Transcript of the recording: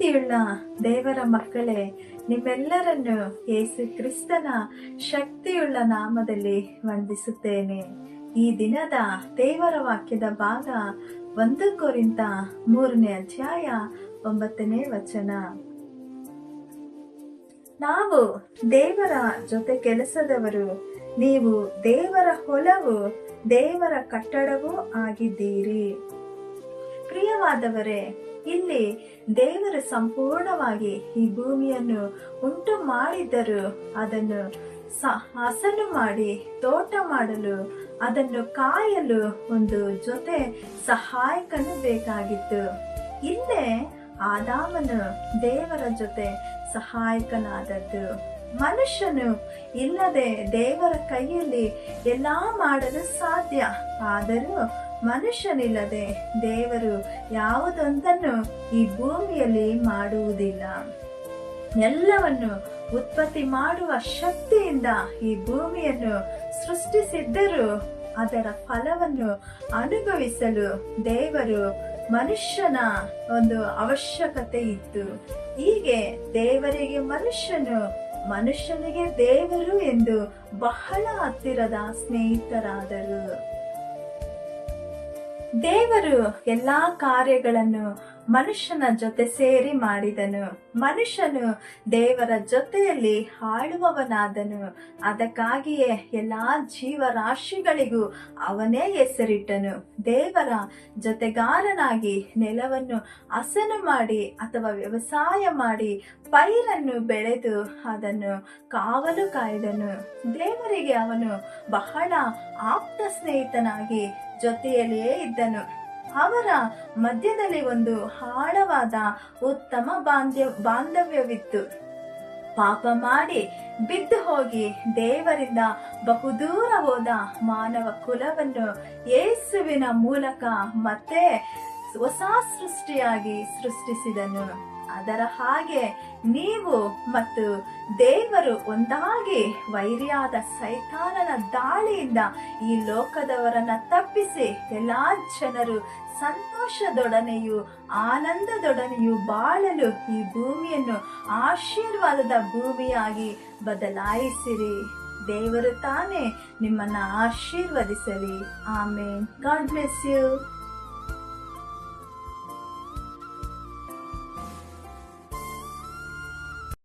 ಪ್ರೀತಿಯುಳ್ಳ ದೇವರ ಮಕ್ಕಳೇ, ನಿಮ್ಮೆಲ್ಲರನ್ನು ಯೇಸು ಕ್ರಿಸ್ತನ ಶಕ್ತಿಯುಳ್ಳ ನಾಮದಲ್ಲಿ ವಂದಿಸುತ್ತೇನೆ. ಈ ದಿನದ ದೇವರ ವಾಕ್ಯದ ಭಾಗ ಒಂದು ಕೋರಿಂದ ಮೂರನೇ ಅಧ್ಯಾಯ ಒಂಬತ್ತನೇ ವಚನ. ನಾವು ದೇವರ ಜೊತೆ ಕೆಲಸದವರು, ನೀವು ದೇವರ ಹೊಲವು, ದೇವರ ಕಟ್ಟಡವೂ ಆಗಿದ್ದೀರಿ. ಪ್ರಿಯವಾದವರೇ, ಇಲ್ಲಿ ದೇವರು ಸಂಪೂರ್ಣವಾಗಿ ಈ ಭೂಮಿಯನ್ನು ಉಂಟು ಮಾಡಿದ್ದರು. ಅದನ್ನು ಹಸನು ಮಾಡಿ, ತೋಟ ಮಾಡಲು, ಅದನ್ನು ಕಾಯಲು ಒಂದು ಜೊತೆ ಸಹಾಯಕನು ಬೇಕಾಗಿತ್ತು. ಇಲ್ಲೇ ಆದಾಮನು ದೇವರ ಜೊತೆ ಸಹಾಯಕನಾದದ್ದು. ಮನುಷ್ಯನು ಇಲ್ಲದೆ ದೇವರ ಕೈಯಲ್ಲಿ ಎಲ್ಲಾ ಮಾಡಲು ಸಾಧ್ಯ. ಆದರೂ ಮನುಷ್ಯನಿಲ್ಲದೆ ದೇವರು ಯಾವುದೊಂದನ್ನು ಈ ಭೂಮಿಯಲ್ಲಿ ಮಾಡುವುದಿಲ್ಲ. ಎಲ್ಲವನ್ನು ಉತ್ಪತ್ತಿ ಮಾಡುವ ಶಕ್ತಿಯಿಂದ ಈ ಭೂಮಿಯನ್ನು ಸೃಷ್ಟಿಸಿದ್ದರೂ ಅದರ ಫಲವನ್ನು ಅನುಭವಿಸಲು ದೇವರು ಮನುಷ್ಯನ ಒಂದು ಅವಶ್ಯಕತೆ ಇತ್ತು. ಹೀಗೆ ದೇವರಿಗೆ ಮನುಷ್ಯನು ಮನುಷ್ಯನಿಗೆ ದೇವರು ಎಂದು ಬಹಳ ಹತ್ತಿರದ ಸ್ನೇಹಿತರಾದರು. ದೇವರು ಎಲ್ಲಾ ಕಾರ್ಯಗಳನ್ನು ಮನುಷ್ಯನ ಜೊತೆ ಸೇರಿ ಮಾಡಿದನು. ಮನುಷ್ಯನು ದೇವರ ಜೊತೆಯಲ್ಲಿ ಆಳುವವನಾದನು ಅದಕ್ಕಾಗಿಯೇ ಎಲ್ಲಾ ಜೀವರಾಶಿಗಳಿಗೂ ಅವನೇ ಹೆಸರಿಟ್ಟನು. ದೇವರ ಜೊತೆಗಾರನಾಗಿ ನೆಲವನ್ನು ಹಸನು ಮಾಡಿ ಅಥವಾ ವ್ಯವಸಾಯ ಮಾಡಿ ಪೈರನ್ನು ಬೆಳೆದು ಅದನ್ನು ಕಾವಲು ಕಾಯ್ದನು. ದೇವರಿಗೆ ಅವನು ಬಹಳ ಆಪ್ತ ಸ್ನೇಹಿತನಾಗಿ ಜೊತೆಯಲ್ಲಿಯೇ ಇದ್ದನು. ಅವರ ಮಧ್ಯದಲ್ಲಿ ಒಂದು ಆಳವಾದ ಉತ್ತಮ ಬಾಂಧ್ಯ ಬಾಂಧವ್ಯವಿತ್ತು. ಪಾಪ ಮಾಡಿ ಬಿದ್ದು ಹೋಗಿ ದೇವರಿಂದ ಬಹುದೂರ ಹೋದ ಮಾನವ ಕುಲವನ್ನು ಯೇಸುವಿನ ಮೂಲಕ ಮತ್ತೆ ಹೊಸ ಸೃಷ್ಟಿಯಾಗಿ ಸೃಷ್ಟಿಸಿದನು. ಅದರ ಹಾಗೆ ನೀವು ಮತ್ತು ದೇವರು ಒಂದಾಗಿ ವೈರಿಯಾದ ಸೈತಾನನ ದಾಳಿಯಿಂದ ಈ ಲೋಕದವರನ್ನ ತಪ್ಪಿಸಿ ಎಲ್ಲಾ ಜನರು ಸಂತೋಷದೊಡನೆಯೂ ಆನಂದದೊಡನೆಯೂ ಬಾಳಲು ಈ ಭೂಮಿಯನ್ನು ಆಶೀರ್ವಾದದ ಭೂಮಿಯಾಗಿ ಬದಲಾಯಿಸಿರಿ. ದೇವರು ತಾನೇ ನಿಮ್ಮನ್ನ ಆಶೀರ್ವದಿಸಲಿ. ಆಮೇನ್. God bless you.